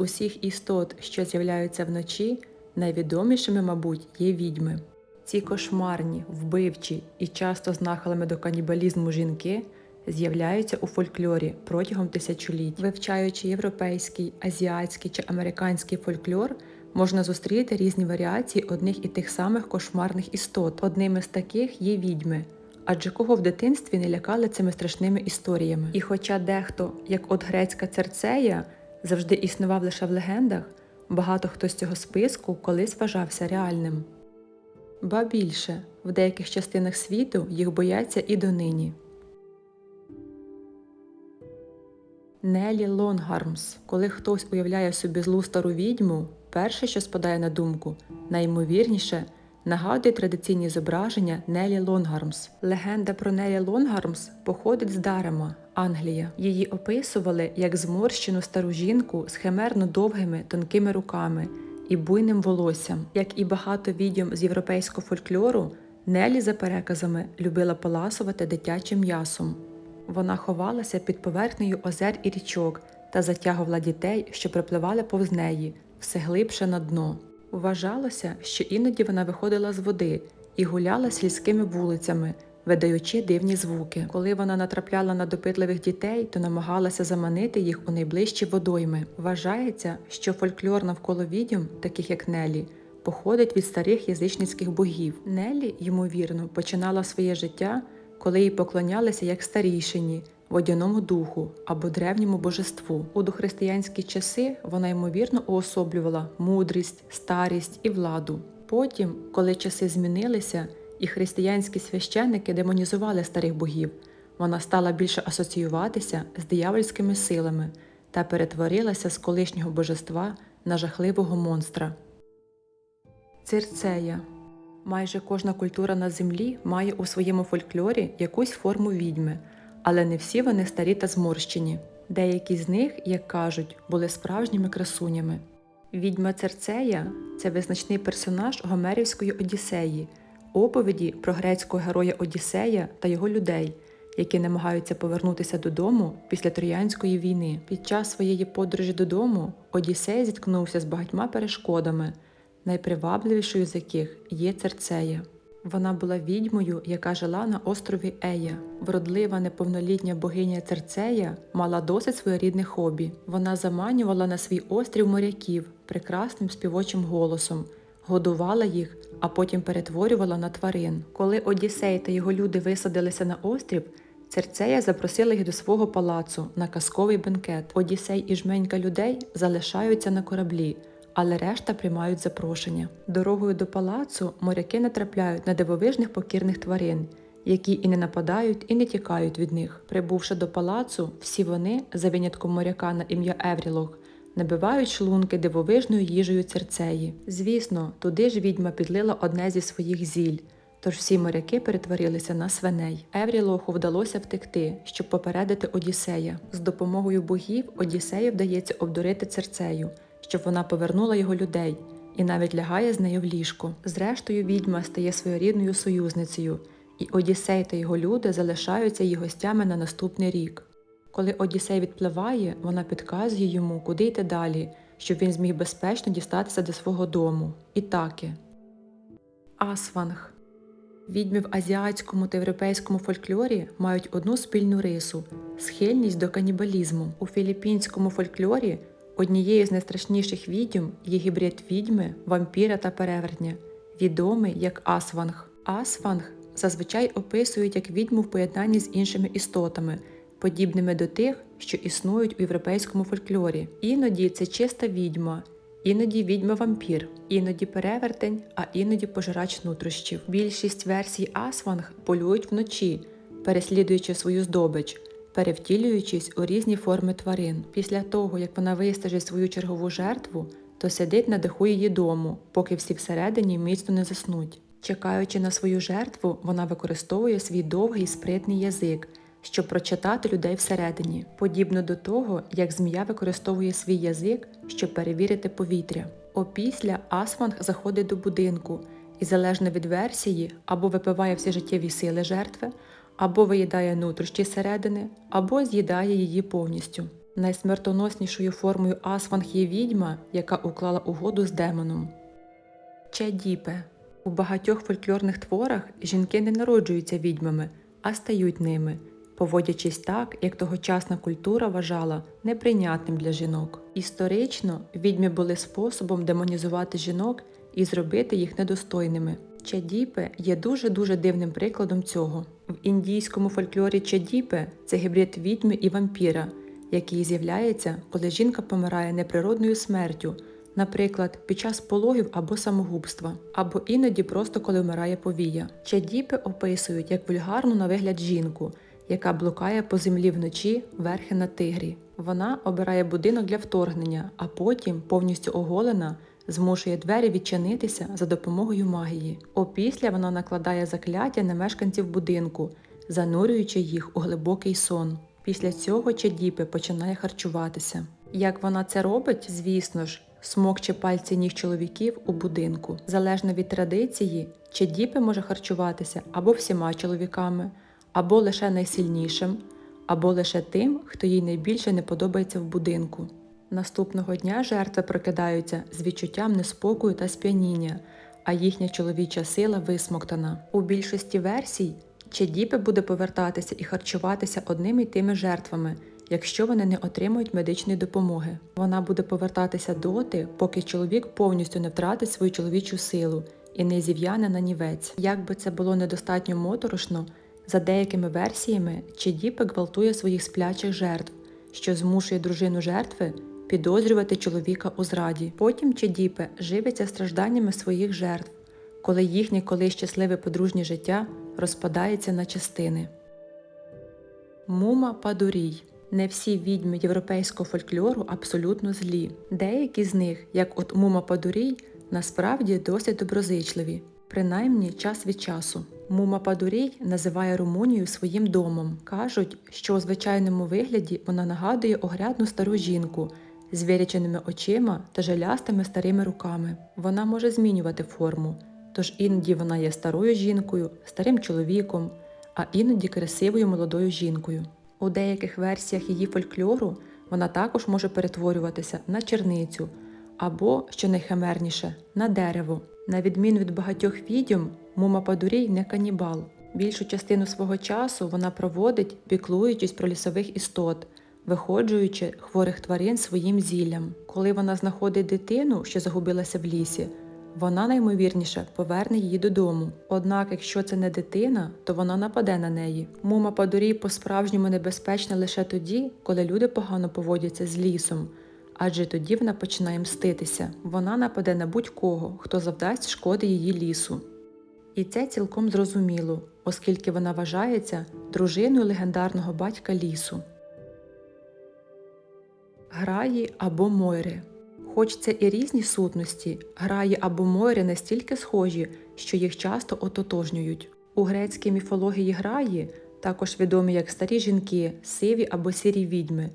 усіх істот, що з'являються вночі, найвідомішими, мабуть, є відьми. Ці кошмарні, вбивчі і часто з нахилами до канібалізму жінки з'являються у фольклорі протягом тисячоліть. Вивчаючи європейський, азіатський чи американський фольклор, можна зустріти різні варіації одних і тих самих кошмарних істот. Одними з таких є відьми. Адже кого в дитинстві не лякали цими страшними історіями. І хоча дехто, як от грецька церцея, завжди існував лише в легендах, багато хто з цього списку колись вважався реальним. Ба більше, в деяких частинах світу їх бояться і донині. Нелі Лонгармс. Коли хтось уявляє собі злу стару відьму, перше, що спадає на думку, найімовірніше нагадує традиційні зображення Нелі Лонгармс. Легенда про Нелі Лонгармс походить з Дарема, Англія. Її описували як зморщену стару жінку з химерно довгими тонкими руками і буйним волоссям. Як і багато відьом з європейського фольклору, Нелі, за переказами, любила поласувати дитячим м'ясом. Вона ховалася під поверхнею озер і річок та затягувала дітей, що припливали повз неї, все глибше на дно. Вважалося, що іноді вона виходила з води і гуляла сільськими вулицями, видаючи дивні звуки. Коли вона натрапляла на допитливих дітей, то намагалася заманити їх у найближчі водойми. Вважається, що фольклор навколо відьом, таких як Нелі, походить від старих язичницьких богів. Нелі, ймовірно, починала своє життя, коли їй поклонялися як старійшині, водяному духу або древньому божеству. У дохристиянські часи вона ймовірно уособлювала мудрість, старість і владу. Потім, коли часи змінилися, і християнські священники демонізували старих богів, вона стала більше асоціюватися з диявольськими силами та перетворилася з колишнього божества на жахливого монстра. Цирцея Майже кожна культура на землі має у своєму фольклорі якусь форму відьми, але не всі вони старі та зморщені. Деякі з них, як кажуть, були справжніми красунями. Відьма Церцея це визначний персонаж Гомерівської Одіссеї, оповіді про грецького героя Одіссея та його людей, які намагаються повернутися додому після Троянської війни. Під час своєї подорожі додому Одіссей зіткнувся з багатьма перешкодами найпривабливішою з яких є Церцея. Вона була відьмою, яка жила на острові Ея. Вродлива неповнолітня богиня Церцея мала досить своєрідне хобі. Вона заманювала на свій острів моряків прекрасним співочим голосом, годувала їх, а потім перетворювала на тварин. Коли Одіссей та його люди висадилися на острів, Церцея запросила їх до свого палацу на казковий бенкет. Одіссей і жменька людей залишаються на кораблі але решта приймають запрошення. Дорогою до палацу моряки натрапляють на дивовижних покірних тварин, які і не нападають, і не тікають від них. Прибувши до палацу, всі вони, за винятком моряка на ім'я Еврілох, набивають шлунки дивовижною їжею церцеї. Звісно, туди ж відьма підлила одне зі своїх зіль. Тож всі моряки перетворилися на свиней. Еврілоху вдалося втекти, щоб попередити Одіссея. З допомогою богів Одіссею вдається обдурити церцею, щоб вона повернула його людей і навіть лягає з нею в ліжко. Зрештою, відьма стає своєрідною союзницею, і Одіссей та його люди залишаються її гостями на наступний рік. Коли Одіссей відпливає, вона підказує йому, куди йти далі, щоб він зміг безпечно дістатися до свого дому. Ітаки. Асванг. Відьми в азіатському та європейському фольклорі мають одну спільну рису схильність до канібалізму. У філіппінському фольклорі Однією з найстрашніших відьом є гібрид відьми, вампіра та перевертня, відомий як асванг. Асванг зазвичай описують як відьму в поєднанні з іншими істотами, подібними до тих, що існують у європейському фольклорі. Іноді це чиста відьма, іноді відьма-вампір, іноді перевертень, а іноді пожирач нутрощів. Більшість версій асванг полюють вночі, переслідуючи свою здобич перевтілюючись у різні форми тварин. Після того, як вона вистежить свою чергову жертву, то сидить на даху її дому, поки всі всередині міцно не заснуть. Чекаючи на свою жертву, вона використовує свій довгий спритний язик, щоб прочитати людей всередині, подібно до того, як змія використовує свій язик, щоб перевірити повітря. Опісля Асванг заходить до будинку і, залежно від версії, або випиває всі життєві сили жертви, або виїдає нутрощі середини, або з'їдає її повністю. Найсмертоноснішою формою асванг є відьма, яка уклала угоду з демоном. Чадіпе. У багатьох фольклорних творах жінки не народжуються відьмами, а стають ними, поводячись так, як тогочасна культура вважала неприйнятним для жінок. Історично відьми були способом демонізувати жінок і зробити їх недостойними. Чадіпе є дуже-дуже дивним прикладом цього. В індійському фольклорі чадіпе це гібрид відьми і вампіра, який з'являється, коли жінка помирає неприродною смертю, наприклад, під час пологів або самогубства, або іноді просто коли вмирає повія. Чадіпи описують як вульгарну на вигляд жінку, яка блукає по землі вночі верхи на тигрі. Вона обирає будинок для вторгнення, а потім, повністю оголена, змушує двері відчинитися за допомогою магії. Опісля вона накладає закляття на мешканців будинку, занурюючи їх у глибокий сон. Після цього Чадіпи починає харчуватися. Як вона це робить, звісно ж, смокче пальці ніг чоловіків у будинку. Залежно від традиції, Чадіпи може харчуватися або всіма чоловіками, або лише найсильнішим, або лише тим, хто їй найбільше не подобається в будинку. Наступного дня жертви прокидаються з відчуттям неспокою та сп'яніння, а їхня чоловіча сила висмоктана. У більшості версій Чадіпи буде повертатися і харчуватися одними й тими жертвами, якщо вони не отримують медичної допомоги. Вона буде повертатися доти, поки чоловік повністю не втратить свою чоловічу силу і не зів'яне на нівець. Як би це було недостатньо моторошно, за деякими версіями Чадіпи гвалтує своїх сплячих жертв, що змушує дружину жертви підозрювати чоловіка у зраді. Потім Чадіпе живиться стражданнями своїх жертв, коли їхнє колись щасливе подружнє життя розпадається на частини. Мума Падурій не всі відьми європейського фольклору абсолютно злі. Деякі з них, як от Мума Падурій, насправді досить доброзичливі, принаймні час від часу. Мума Падурій називає Румунію своїм домом. Кажуть, що у звичайному вигляді вона нагадує огрядну стару жінку з виряченими очима та жалястими старими руками. Вона може змінювати форму, тож іноді вона є старою жінкою, старим чоловіком, а іноді красивою молодою жінкою. У деяких версіях її фольклору вона також може перетворюватися на черницю або, що найхимерніше, на дерево. На відміну від багатьох відьом, Мума Падурій не канібал. Більшу частину свого часу вона проводить, піклуючись про лісових істот, виходжуючи хворих тварин своїм зіллям. Коли вона знаходить дитину, що загубилася в лісі, вона наймовірніше поверне її додому. Однак, якщо це не дитина, то вона нападе на неї. Мума Падурій по-справжньому небезпечна лише тоді, коли люди погано поводяться з лісом, адже тоді вона починає мститися. Вона нападе на будь-кого, хто завдасть шкоди її лісу. І це цілком зрозуміло, оскільки вона вважається дружиною легендарного батька лісу. Граї або мойри. Хоч це і різні сутності, граї або мойри настільки схожі, що їх часто ототожнюють. У грецькій міфології граї, також відомі як старі жінки, сиві або сірі відьми,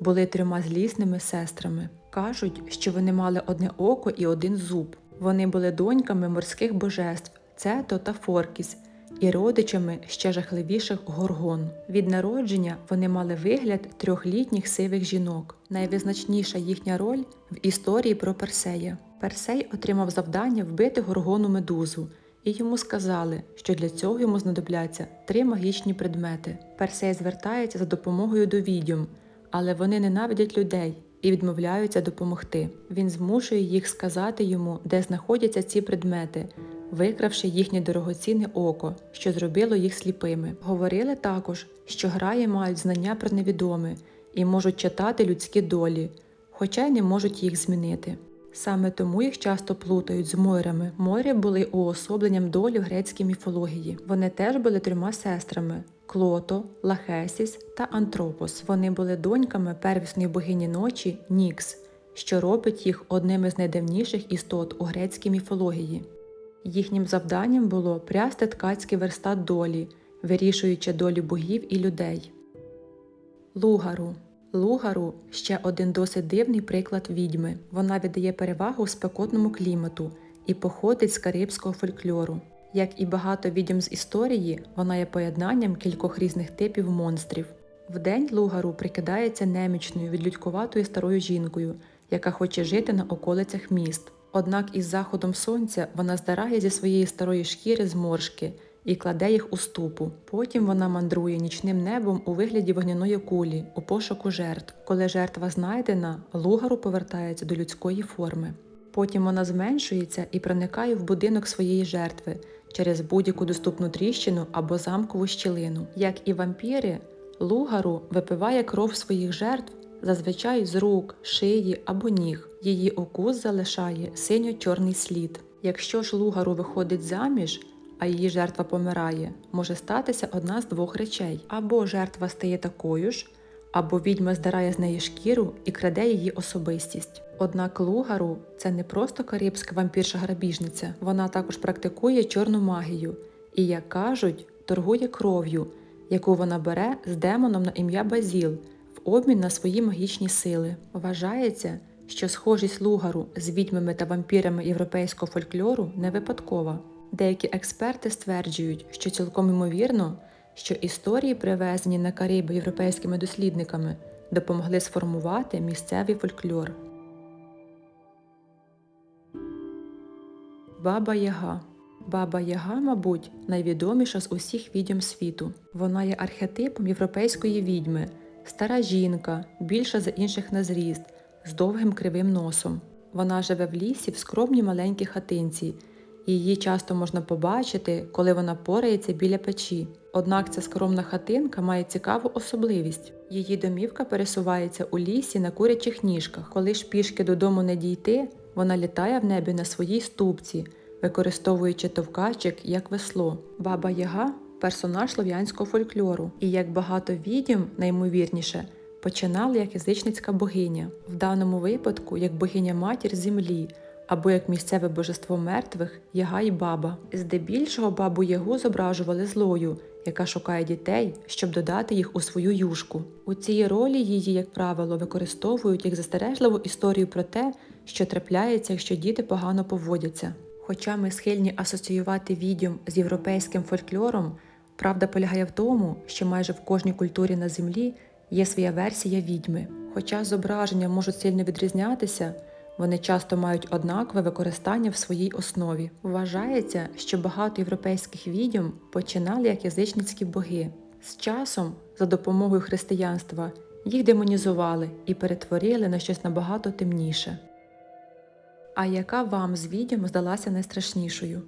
були трьома злісними сестрами. Кажуть, що вони мали одне око і один зуб. Вони були доньками морських божеств Цето та Форкіс і родичами ще жахливіших горгон. Від народження вони мали вигляд трьохлітніх сивих жінок. Найвизначніша їхня роль в історії про Персея. Персей отримав завдання вбити горгону медузу, і йому сказали, що для цього йому знадобляться три магічні предмети. Персей звертається за допомогою до відьом, але вони ненавидять людей і відмовляються допомогти. Він змушує їх сказати йому, де знаходяться ці предмети, викравши їхнє дорогоцінне око, що зробило їх сліпими. Говорили також, що граї мають знання про невідоме і можуть читати людські долі, хоча й не можуть їх змінити. Саме тому їх часто плутають з мойрами. Мойри були уособленням долі в грецькій міфології. Вони теж були трьома сестрами. Клото, Лахесіс та Антропос. Вони були доньками первісної богині ночі Нікс, що робить їх одним із найдавніших істот у грецькій міфології. Їхнім завданням було прясти ткацький верстат долі, вирішуючи долі богів і людей. Лугару Лугару ще один досить дивний приклад відьми. Вона віддає перевагу спекотному клімату і походить з карибського фольклору. Як і багато відьом з історії, вона є поєднанням кількох різних типів монстрів. Вдень Лугару прикидається немічною відлюдькуватою старою жінкою, яка хоче жити на околицях міст. Однак із заходом сонця вона здирає зі своєї старої шкіри зморшки і кладе їх у ступу. Потім вона мандрує нічним небом у вигляді вогняної кулі у пошуку жертв. Коли жертва знайдена, Лугару повертається до людської форми. Потім вона зменшується і проникає в будинок своєї жертви через будь-яку доступну тріщину або замкову щілину. Як і вампіри, Лугару випиває кров своїх жертв зазвичай з рук, шиї або ніг. Її укус залишає синьо-чорний слід. Якщо ж Лугару виходить заміж, а її жертва помирає, може статися одна з двох речей: або жертва стає такою ж, або відьма здирає з неї шкіру і краде її особистість. Однак Лугару це не просто карибська вампірша-грабіжниця, вона також практикує чорну магію і, як кажуть, торгує кров'ю, яку вона бере з демоном на ім'я Базіл обмін на свої магічні сили. Вважається, що схожість Лугару з відьмами та вампірами європейського фольклору не випадкова. Деякі експерти стверджують, що цілком ймовірно, що історії, привезені на Кариби європейськими дослідниками, допомогли сформувати місцевий фольклор. Баба Яга Баба Яга, мабуть, найвідоміша з усіх відьом світу. Вона є архетипом європейської відьми, стара жінка, більша за інших на зріст, з довгим кривим носом. Вона живе в лісі в скромній маленькій хатинці, її часто можна побачити, коли вона порається біля печі. Однак ця скромна хатинка має цікаву особливість. Її домівка пересувається у лісі на курячих ніжках. Коли ж пішки додому не дійти, вона літає в небі на своїй ступці, використовуючи товкачик як весло. Баба Яга персонаж слов'янського фольклору, і як багато відьом, наймовірніше, починали як язичницька богиня, в даному випадку як богиня матір землі або як місцеве божество мертвих яга й баба. Здебільшого бабу Ягу зображували злою, яка шукає дітей, щоб додати їх у свою юшку. У цій ролі її, як правило, використовують як застережливу історію про те, що трапляється, якщо діти погано поводяться. Хоча ми схильні асоціювати відьом з європейським фольклором, правда полягає в тому, що майже в кожній культурі на землі є своя версія відьми. Хоча зображення можуть сильно відрізнятися, вони часто мають однакове використання в своїй основі. Вважається, що багато європейських відьом починали як язичницькі боги. З часом, за допомогою християнства, їх демонізували і перетворили на щось набагато темніше. А яка вам з відьом здалася найстрашнішою?